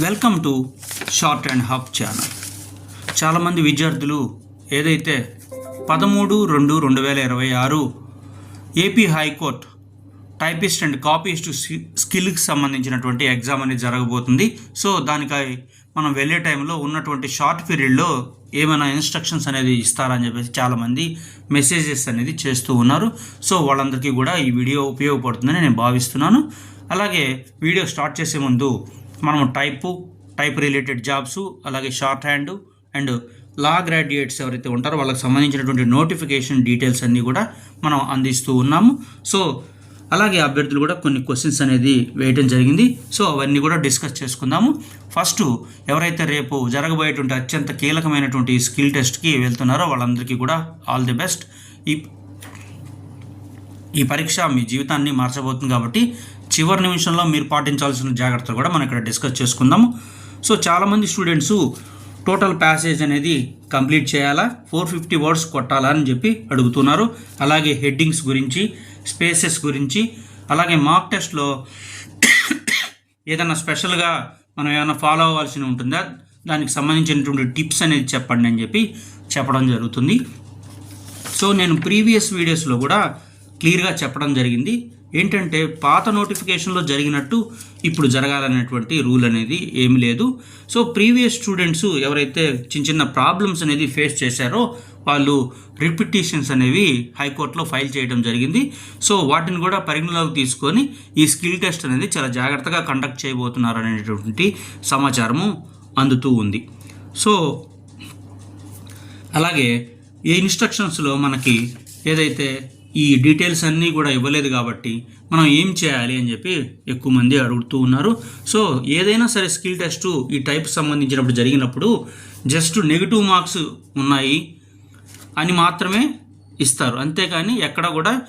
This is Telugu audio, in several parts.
Welcome to short and half channel చాలామంది విద్యార్థులు ఏదైతే పదమూడు రెండు రెండు వేల ఇరవై ఆరు AP high court typist and copyist స్కిల్కి సంబంధించినటువంటి ఎగ్జామ్ అనేది జరగబోతుంది. సో దానికై మనం వెళ్ళే టైంలో ఉన్నటువంటి షార్ట్ పీరియడ్లో ఏమైనా ఇన్స్ట్రక్షన్స్ అనేది ఇస్తారని చెప్పేసి చాలామంది మెసేజెస్ అనేది చేస్తూ ఉన్నారు. సో వాళ్ళందరికీ కూడా ఈ వీడియో ఉపయోగపడుతుందని నేను భావిస్తున్నాను. అలాగే వీడియో స్టార్ట్ చేసే ముందు మనం టైపు టైప్ రిలేటెడ్ జాబ్స్ అలాగే short hand and law graduates ఎవరైతే ఉంటారో వాళ్ళకి సంబంధించినటువంటి నోటిఫికేషన్ డీటెయిల్స్ అన్నీ కూడా మనం అందిస్తూ ఉన్నాము. సో అలాగే అభ్యర్థులు కూడా కొన్ని క్వశ్చన్స్ అనేది వేయటం జరిగింది. సో అవన్నీ కూడా డిస్కస్ చేసుకుందాము. ఫస్ట్ ఎవరైతే రేపు జరగబోయేటువంటి అత్యంత కీలకమైనటువంటి స్కిల్ టెస్ట్కి వెళ్తున్నారో వాళ్ళందరికీ కూడా ఆల్ ది బెస్ట్. ఈ ఈ పరీక్ష మీ జీవితాన్ని మార్చబోతుంది కాబట్టి చివరి నిమిషంలో మీరు పాటించాల్సిన జాగ్రత్తలు కూడా మనం ఇక్కడ డిస్కస్ చేసుకుందాము. సో చాలామంది స్టూడెంట్స్ టోటల్ ప్యాసేజ్ అనేది కంప్లీట్ చేయాలా? ఫోర్ ఫిఫ్టీ వర్డ్స్ కొట్టాలా అని చెప్పి అడుగుతున్నారు. అలాగే హెడ్డింగ్స్ గురించి స్పేసెస్ గురించి అలాగే మాక్ టెస్ట్లో ఏదైనా స్పెషల్గా మనం ఏమైనా ఫాలో అవ్వాల్సి ఉంటుందా? దానికి సంబంధించినటువంటి టిప్స్ అనేది చెప్పండి అని చెప్పి చెప్పడం జరుగుతుంది. సో నేను ప్రీవియస్ వీడియోస్లో కూడా క్లియర్గా చెప్పడం జరిగింది. ఏంటంటే పాత నోటిఫికేషన్లో జరిగినట్టు ఇప్పుడు జరగాలనేటువంటి రూల్ అనేది ఏమి లేదు. సో ప్రీవియస్ స్టూడెంట్స్ ఎవరైతే చిన్న చిన్న ప్రాబ్లమ్స్ అనేది ఫేస్ చేశారో వాళ్ళు రిపిటేషన్స్ అనేవి హైకోర్టులో ఫైల్ చేయడం జరిగింది. సో వాటిని కూడా పరిగణలోకి తీసుకొని ఈ స్కిల్ టెస్ట్ అనేది చాలా జాగ్రత్తగా కండక్ట్ చేయబోతున్నారు అనేటువంటి సమాచారము అందుతూ ఉంది. సో అలాగే ఈ ఇన్స్ట్రక్షన్స్లో మనకి ఏదైతే ఈ డీటెయిల్స్ అన్నీ కూడా ఇవ్వలేదు కాబట్టి మనం ఏం చేయాలి అని చెప్పి ఎక్కువ మంది అడుగుతూ ఉన్నారు. సో ఏదైనా సరే స్కిల్ టెస్ట్ ఈ టైప్ సంబంధించినప్పుడు జరిగినప్పుడు జస్ట్ నెగిటివ్ మార్క్స్ ఉన్నాయి అని మాత్రమే ఇస్తారు. అంతేకాని ఎక్కడ కూడా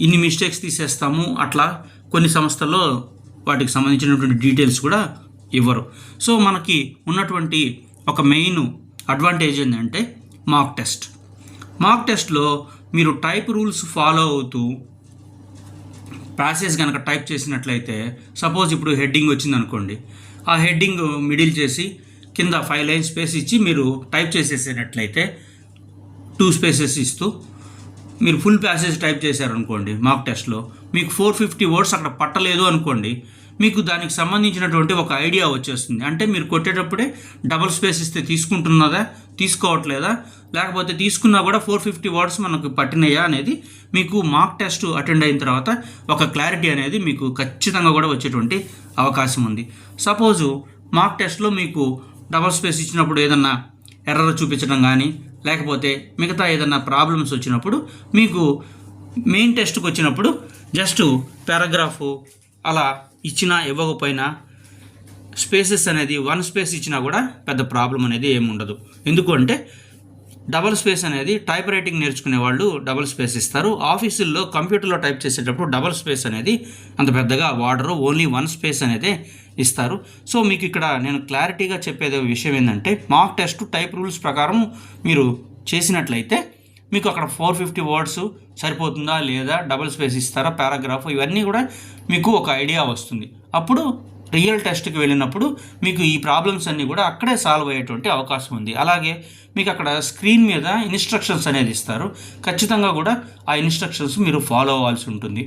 ఇన్ని మిస్టేక్స్ తీసేస్తాము అట్లా కొన్ని సంస్థల్లో వాటికి సంబంధించినటువంటి డీటెయిల్స్ కూడా ఇవ్వరు. సో మనకి ఉన్నటువంటి ఒక మెయిన్ అడ్వాంటేజ్ ఏంటంటే మాక్ టెస్ట్ మాక్ టెస్ట్లో మీరు టైప్ రూల్స్ ఫాలో అవుతూ ప్యాసేజ్ కనుక టైప్ చేసినట్లయితే సపోజ్ ఇప్పుడు హెడ్డింగ్ వచ్చింది అనుకోండి ఆ హెడ్డింగ్ మిడిల్ చేసి కింద ఫైవ్ లైన్ స్పేస్ ఇచ్చి మీరు టైప్ చేసేసినట్లయితే టూ స్పేసెస్ ఇస్తూ మీరు ఫుల్ ప్యాసేజ్ టైప్ చేశారనుకోండి మాక్ టెస్ట్లో మీకు ఫోర్ ఫిఫ్టీ వర్డ్స్ అక్కడ పట్టలేదు అనుకోండి మీకు దానికి సంబంధించినటువంటి ఒక ఐడియా వచ్చేస్తుంది. అంటే మీరు కొట్టేటప్పుడే డబుల్ స్పేస్ ఇస్తే తీసుకుంటున్నదా తీసుకోవట్లేదా? లేకపోతే తీసుకున్నా కూడా ఫోర్ ఫిఫ్టీ వర్డ్స్ మనకు పట్టినాయా అనేది మీకు మాక్ టెస్ట్ అటెండ్ అయిన తర్వాత ఒక క్లారిటీ అనేది మీకు ఖచ్చితంగా కూడా వచ్చేటువంటి అవకాశం ఉంది. సపోజు మాక్ టెస్ట్లో మీకు డబుల్ స్పేస్ ఇచ్చినప్పుడు ఏదన్నా ఎర్రర్ చూపించడం కానీ లేకపోతే మిగతా ఏదన్నా ప్రాబ్లమ్స్ వచ్చినప్పుడు మీకు మెయిన్ టెస్ట్కి వచ్చినప్పుడు జస్ట్ పారాగ్రాఫు అలా ఇచ్చినా ఇవ్వకపోయినా స్పేసెస్ అనేది వన్ స్పేస్ ఇచ్చినా కూడా పెద్ద ప్రాబ్లం అనేది ఏముండదు ఎందుకంటే డబల్ స్పేస్ అనేది టైప్ రైటింగ్ నేర్చుకునే వాళ్ళు డబల్ స్పేస్ ఇస్తారు. ఆఫీసుల్లో కంప్యూటర్లో టైప్ చేసేటప్పుడు డబల్ స్పేస్ అనేది అంత పెద్దగా వాడరు. ఓన్లీ వన్ స్పేస్ అనేది ఇస్తారు. సో మీకు ఇక్కడ నేను క్లారిటీగా చెప్పేది విషయం ఏంటంటే మాక్ టెస్ట్ టైప్ రూల్స్ ప్రకారం మీరు చేసినట్లయితే మీకు అక్కడ ఫోర్ ఫిఫ్టీ వర్డ్స్ సరిపోతుందా లేదా డబుల్ స్పేస్ ఇస్తారా పారాగ్రాఫ్ ఇవన్నీ కూడా మీకు ఒక ఐడియా వస్తుంది. అప్పుడు రియల్ టెస్ట్కి వెళ్ళినప్పుడు మీకు ఈ ప్రాబ్లమ్స్ అన్నీ కూడా అక్కడే సాల్వ్ అయ్యేటువంటి అవకాశం ఉంది. అలాగే మీకు అక్కడ స్క్రీన్ మీద ఇన్స్ట్రక్షన్స్ అనేది ఇస్తారు. ఖచ్చితంగా కూడా ఆ ఇన్స్ట్రక్షన్స్ మీరు ఫాలో అవ్వాల్సి ఉంటుంది.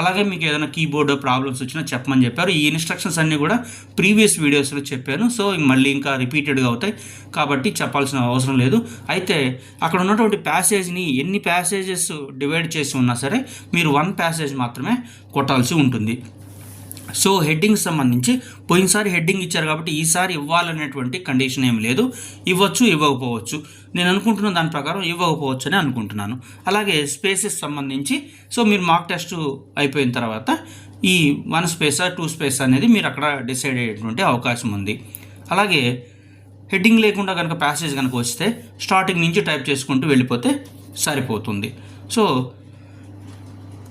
అలాగే మీకు ఏదైనా కీబోర్డ్ ప్రాబ్లమ్స్ వచ్చినా చెప్పమని చెప్పారు. ఈ ఇన్స్ట్రక్షన్స్ అన్నీ కూడా ప్రీవియస్ వీడియోస్లో చెప్పాను. సో మళ్ళీ ఇంకా రిపీటెడ్గా అవుతాయి. కాబట్టి చెప్పాల్సిన అవసరం లేదు. అయితే అక్కడ ఉన్నటువంటి ప్యాసేజ్ని ఎన్ని ప్యాసేజెస్ డివైడ్ చేసి ఉన్నా సరే మీరు వన్ ప్యాసేజ్ మాత్రమే కొట్టాల్సి ఉంటుంది. సో హెడ్డింగ్ సంబంధించి పోయినసారి హెడ్డింగ్ ఇచ్చారు కాబట్టి ఈసారి ఇవ్వాలనేటువంటి కండిషన్ ఏం లేదు. ఇవ్వచ్చు ఇవ్వకపోవచ్చు. నేను అనుకుంటున్న దాని ప్రకారం ఇవ్వకపోవచ్చు అని అనుకుంటున్నాను. అలాగే స్పేసెస్ సంబంధించి సో మీరు మాక్ టెస్ట్ అయిపోయిన తర్వాత ఈ వన్ స్పేసా టూ స్పేస్ అనేది మీరు అక్కడ డిసైడ్ అయ్యేటువంటి అవకాశం ఉంది. అలాగే హెడ్డింగ్ లేకుండా కనుక ప్యాసేజ్ కనుక వస్తే స్టార్టింగ్ నుంచి టైప్ చేసుకుంటూ వెళ్ళిపోతే సరిపోతుంది. సో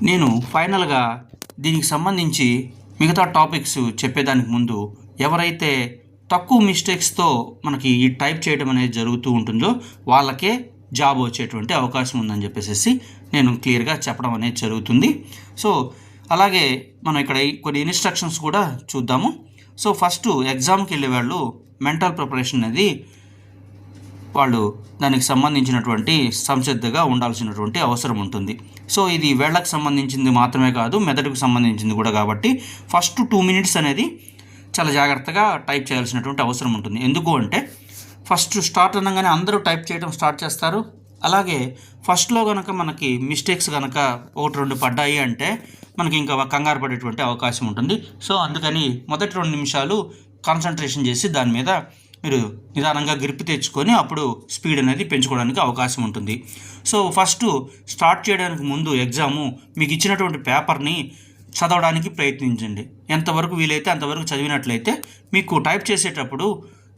నేను ఫైనల్గా దీనికి సంబంధించి మిగతా టాపిక్స్ చెప్పేదానికి ముందు ఎవరైతే తక్కువ మిస్టేక్స్తో మనకి ఈ టైప్ చేయడం అనేది జరుగుతూ ఉంటుందో వాళ్ళకే జాబ్ వచ్చేటువంటి అవకాశం ఉందని చెప్పేసి నేను క్లియర్గా చెప్పడం అనేది జరుగుతుంది. సో అలాగే మనం ఇక్కడ కొన్ని ఇన్స్ట్రక్షన్స్ కూడా చూద్దాము. సో ఫస్ట్ ఎగ్జామ్కి వెళ్ళే వాళ్ళు మెంటల్ ప్రిపరేషన్ అనేది వాళ్ళు దానికి సంబంధించినటువంటి సంసిద్ధగా ఉండాల్సినటువంటి అవసరం ఉంటుంది. సో ఇది వేళ్ళకు సంబంధించింది మాత్రమే కాదు మెదడుకు సంబంధించింది కూడా కాబట్టి ఫస్ట్ టూ మినిట్స్ అనేది చాలా జాగ్రత్తగా టైప్ చేయాల్సినటువంటి అవసరం ఉంటుంది. ఎందుకు అంటే ఫస్ట్ స్టార్ట్ అనగానే అందరూ టైప్ చేయడం స్టార్ట్ చేస్తారు. అలాగే ఫస్ట్లో కనుక మనకి మిస్టేక్స్ కనుక ఒకటి రెండు పడ్డాయి అంటే మనకి ఇంకా కంగారు పడేటువంటి అవకాశం ఉంటుంది. సో అందుకని మొదటి రెండు నిమిషాలు కాన్సన్ట్రేషన్ చేసి దాని మీద మీరు నిదానంగా గ్రిప్ తెచ్చుకొని అప్పుడు స్పీడ్ అనేది పెంచుకోవడానికి అవకాశం ఉంటుంది. సో ఫస్ట్ స్టార్ట్ చేయడానికి ముందు ఎగ్జాము మీకు ఇచ్చినటువంటి పేపర్ని చదవడానికి ప్రయత్నించండి. ఎంతవరకు వీలైతే అంతవరకు చదివినట్లయితే మీకు టైప్ చేసేటప్పుడు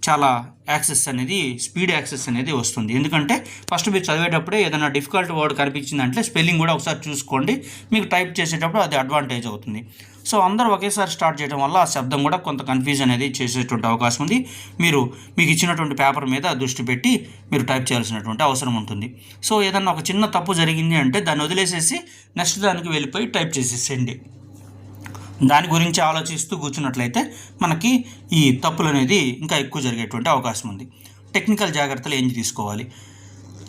చాలా యాక్సెస్ అనేది స్పీడ్ యాక్సెస్ అనేది వస్తుంది. ఎందుకంటే ఫస్ట్ మీరు చదివేటప్పుడే ఏదైనా డిఫికల్ట్ వర్డ్ కనిపించిందంటే స్పెల్లింగ్ కూడా ఒకసారి చూసుకోండి. మీకు టైప్ చేసేటప్పుడు అది అడ్వాంటేజ్ అవుతుంది. సో అందరూ ఒకేసారి స్టార్ట్ చేయడం వల్ల ఆ శబ్దం కూడా కొంత కన్ఫ్యూజ్ అనేది చేసేటువంటి అవకాశం ఉంది. మీరు మీకు ఇచ్చినటువంటి పేపర్ మీద దృష్టి పెట్టి మీరు టైప్ చేయాల్సినటువంటి అవసరం ఉంటుంది. సో ఏదన్నా ఒక చిన్న తప్పు జరిగింది అంటే దాన్ని వదిలేసేసి నెక్స్ట్ దానికి వెళ్ళిపోయి టైప్ చేసేసేయండి. దాని గురించి ఆలోచిస్తూ కూర్చున్నట్లయితే మనకి ఈ తప్పులు అనేది ఇంకా ఎక్కువ జరిగేటువంటి అవకాశం ఉంది. టెక్నికల్ జాగ్రత్తలు ఏం తీసుకోవాలి?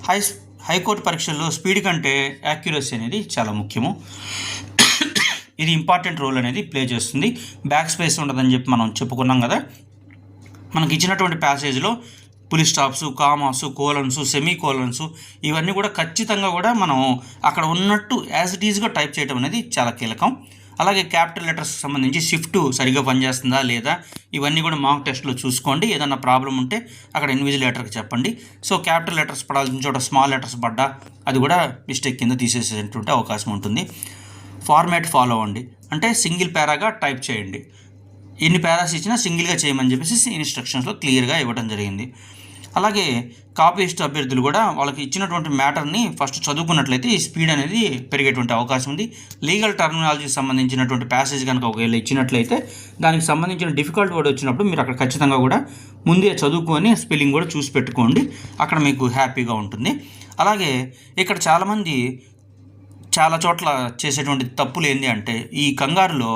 హై హైకోర్టు పరీక్షల్లో స్పీడ్ కంటే యాక్యురసీ అనేది చాలా ముఖ్యము. ఇది ఇంపార్టెంట్ రోల్ అనేది ప్లే చేస్తుంది. బ్యాక్ స్పేస్ ఉండదని చెప్పి మనం చెప్పుకున్నాం కదా. మనకి ఇచ్చినటువంటి ప్యాసేజ్లో full stops commas colons semi colons ఇవన్నీ కూడా ఖచ్చితంగా కూడా మనం అక్కడ ఉన్నట్టు యాజ్ ఇట్ ఈజ్గా టైప్ చేయడం అనేది చాలా కీలకం. అలాగే క్యాపిటల్ లెటర్స్ సంబంధించి షిఫ్ట్ సరిగ్గా పనిచేస్తుందా లేదా ఇవన్నీ కూడా మాక్ టెస్ట్లో చూసుకోండి. ఏదైనా ప్రాబ్లం ఉంటే అక్కడ ఇన్విజిలేటర్కి చెప్పండి. సో క్యాపిటల్ లెటర్స్ పడాల్సిన చోట స్మాల్ లెటర్స్ పడ్డా అది కూడా మిస్టేక్ కింద తీసేసేటువంటి అవకాశం ఉంటుంది. ఫార్మాట్ ఫాలో అవ్వండి. అంటే సింగిల్ పారాగా టైప్ చేయండి. ఎన్ని పారాస్ ఇచ్చినా సింగిల్గా చేయమని చెప్పేసి ఇన్స్ట్రక్షన్స్లో క్లియర్గా ఇవ్వడం జరిగింది. అలాగే కాపీస్ట్ అభ్యర్థులు కూడా వాళ్ళకి ఇచ్చినటువంటి మ్యాటర్ని ఫస్ట్ చదువుకున్నట్లయితే ఈ స్పీడ్ అనేది పెరిగేటువంటి అవకాశం ఉంది. లీగల్ టర్మినాలజీకి సంబంధించినటువంటి ప్యాసేజ్ కనుక ఒకవేళ ఇచ్చినట్లయితే దానికి సంబంధించిన డిఫికల్ట్ వర్డ్ వచ్చినప్పుడు మీరు అక్కడ ఖచ్చితంగా కూడా ముందే చదువుకొని స్పెల్లింగ్ కూడా చూసి పెట్టుకోండి. అక్కడ మీకు హ్యాపీగా ఉంటుంది. అలాగే ఇక్కడ చాలామంది చాలా చోట్ల చేసేటువంటి తప్పులు ఏంటి అంటే ఈ కంగారులో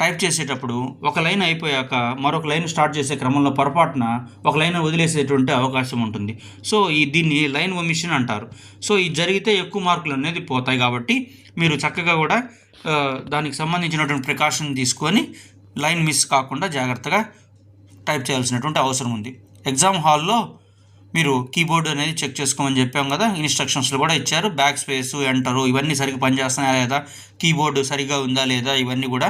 టైప్ చేసేటప్పుడు ఒక లైన్ అయిపోయాక మరొక లైన్ స్టార్ట్ చేసే క్రమంలో పొరపాటున ఒక లైన్ వదిలేసేటువంటి అవకాశం ఉంటుంది. సో ఈ దీన్ని లైన్ ఒమిషన్ అంటారు. సో ఇది జరిగితే ఎక్కువ మార్కులు అనేది పోతాయి కాబట్టి మీరు చక్కగా కూడా దానికి సంబంధించినటువంటి ప్రికాషన్ తీసుకొని లైన్ మిస్ కాకుండా జాగ్రత్తగా టైప్ చేయాల్సినటువంటి అవసరం ఉంది. ఎగ్జామ్ హాల్లో మీరు కీబోర్డ్ అనేది చెక్ చేసుకోమని చెప్పాం కదా ఇన్స్ట్రక్షన్స్లు కూడా ఇచ్చారు. బ్యాక్ స్పేస్ ఎంటరు ఇవన్నీ సరిగ్గా పనిచేస్తున్నాయా లేదా కీబోర్డు సరిగ్గా ఉందా లేదా ఇవన్నీ కూడా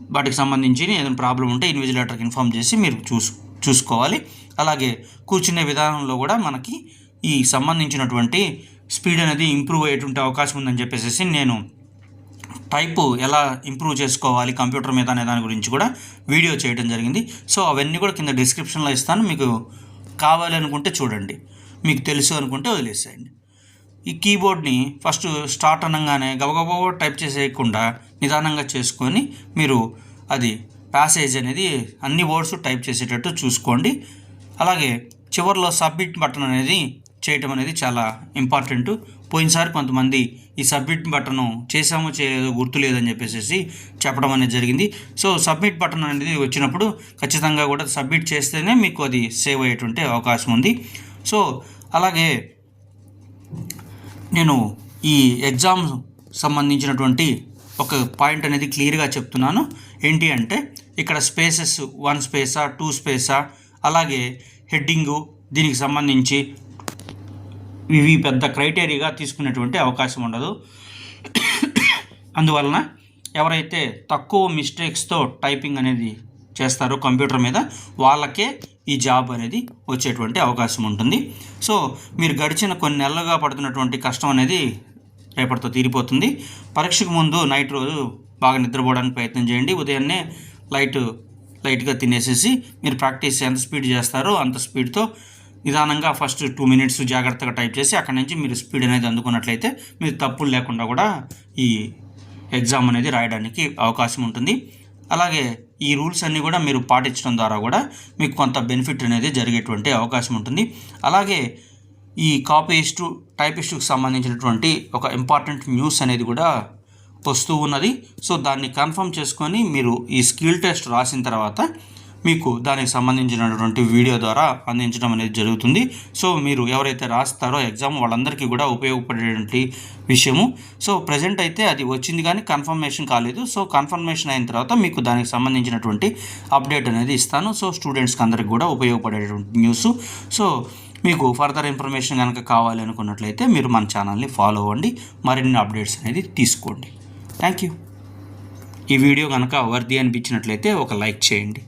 వాటికి సంబంధించి ఏదైనా ప్రాబ్లం ఉంటే ఇన్విజిలేటర్కి ఇన్ఫామ్ చేసి మీరు చూసు చూసుకోవాలి. అలాగే కూర్చునే విధానంలో కూడా మనకి ఈ సంబంధించినటువంటి స్పీడ్ అనేది ఇంప్రూవ్ అయ్యేటువంటి అవకాశం ఉందని చెప్పేసి నేను టైపు ఎలా ఇంప్రూవ్ చేసుకోవాలి కంప్యూటర్ మీద అనే దాని గురించి కూడా వీడియో చేయడం జరిగింది. సో అవన్నీ కూడా కింద డిస్క్రిప్షన్లో ఇస్తాను. మీకు కావాలి అనుకుంటే చూడండి. మీకు తెలుసు అనుకుంటే వదిలేసేయండి. ఈ కీబోర్డ్ని ఫస్ట్ స్టార్ట్ అనగానే గబగబా టైప్ చేసేయకుండా నిదానంగా చేసుకొని మీరు అది ప్యాసేజ్ అనేది అన్ని వర్డ్స్ టైప్ చేసేటట్టు చూసుకోండి. అలాగే చివరిలో సబ్మిట్ బటన్ అనేది చేయటం అనేది చాలా ఇంపార్టెంట్. పోయినసారి కొంతమంది ఈ సబ్మిట్ బటన్ చేసామో చేయలేదో గుర్తులేదని చెప్పేసి చెప్పడం అనేది జరిగింది. సో సబ్మిట్ బటన్ అనేది వచ్చినప్పుడు ఖచ్చితంగా కూడా సబ్మిట్ చేస్తేనే మీకు అది సేవ్ అయ్యేటువంటి అవకాశం ఉంది. సో అలాగే నేను ఈ ఎగ్జామ్ సంబంధించినటువంటి ఒక పాయింట్ అనేది క్లియర్గా చెప్తున్నాను. ఏంటి అంటే ఇక్కడ స్పేసెస్ వన్ స్పేసా టూ స్పేసా అలాగే హెడ్డింగు దీనికి సంబంధించి ఇవి పెద్ద క్రైటీరియాగా తీసుకునేటువంటి అవకాశం ఉండదు. అందువలన ఎవరైతే తక్కువ మిస్టేక్స్తో టైపింగ్ అనేది చేస్తారో కంప్యూటర్ మీద వాళ్ళకే ఈ జాబ్ అనేది వచ్చేటువంటి అవకాశం ఉంటుంది. సో మీరు గడిచిన కొన్ని నెలలుగా పడుతున్నటువంటి కష్టం అనేది రేపటితో తీరిపోతుంది. పరీక్షకు ముందు నైట్ రోజు బాగా నిద్రపోవడానికి ప్రయత్నం చేయండి. ఉదయాన్నే లైట్ లైట్గా తినేసేసి మీరు ప్రాక్టీస్ ఎంత స్పీడ్ చేస్తారో అంత స్పీడ్తో నిదానంగా ఫస్ట్ టూ మినిట్స్ జాగ్రత్తగా టైప్ చేసి అక్కడి నుంచి మీరు స్పీడ్ అనేది అందుకున్నట్లయితే మీరు తప్పులు లేకుండా కూడా ఈ ఎగ్జామ్ అనేది రాయడానికి అవకాశం ఉంటుంది. అలాగే ఈ రూల్స్ అన్నీ కూడా మీరు పాటించడం ద్వారా కూడా మీకు కొంత బెనిఫిట్ అనేది జరిగేటువంటి అవకాశం ఉంటుంది. అలాగే ఈ కాపీయిస్టు టైపిస్టుకు సంబంధించినటువంటి ఒక ఇంపార్టెంట్ న్యూస్ అనేది కూడా వస్తూ ఉన్నది. సో దాన్ని కన్ఫర్మ్ చేసుకొని మీరు ఈ స్కిల్ టెస్ట్ రాసిన తర్వాత మీకు దానికి సంబంధించినటువంటి వీడియో ద్వారా అందించడం అనేది జరుగుతుంది. సో మీరు ఎవరైతే రాస్తారో ఎగ్జామ్ వాళ్ళందరికీ కూడా ఉపయోగపడేటువంటి విషయము. సో ప్రజెంట్ అయితే అది వచ్చింది కానీ కన్ఫర్మేషన్ కాలేదు. సో కన్ఫర్మేషన్ అయిన తర్వాత మీకు దానికి సంబంధించినటువంటి అప్డేట్ అనేది ఇస్తాను. సో స్టూడెంట్స్కి అందరికి కూడా ఉపయోగపడేటువంటి న్యూస్. సో మీకు ఫర్దర్ ఇన్ఫర్మేషన్ కనుక కావాలి అనుకున్నట్లయితే మీరు మన ఛానల్ని ఫాలో అవ్వండి. మరిన్ని అప్డేట్స్ అనేది తీసుకోండి. Thank you. ఈ వీడియో కనుక వర్ది అనిపించినట్లయితే ఒక లైక్ చేయండి.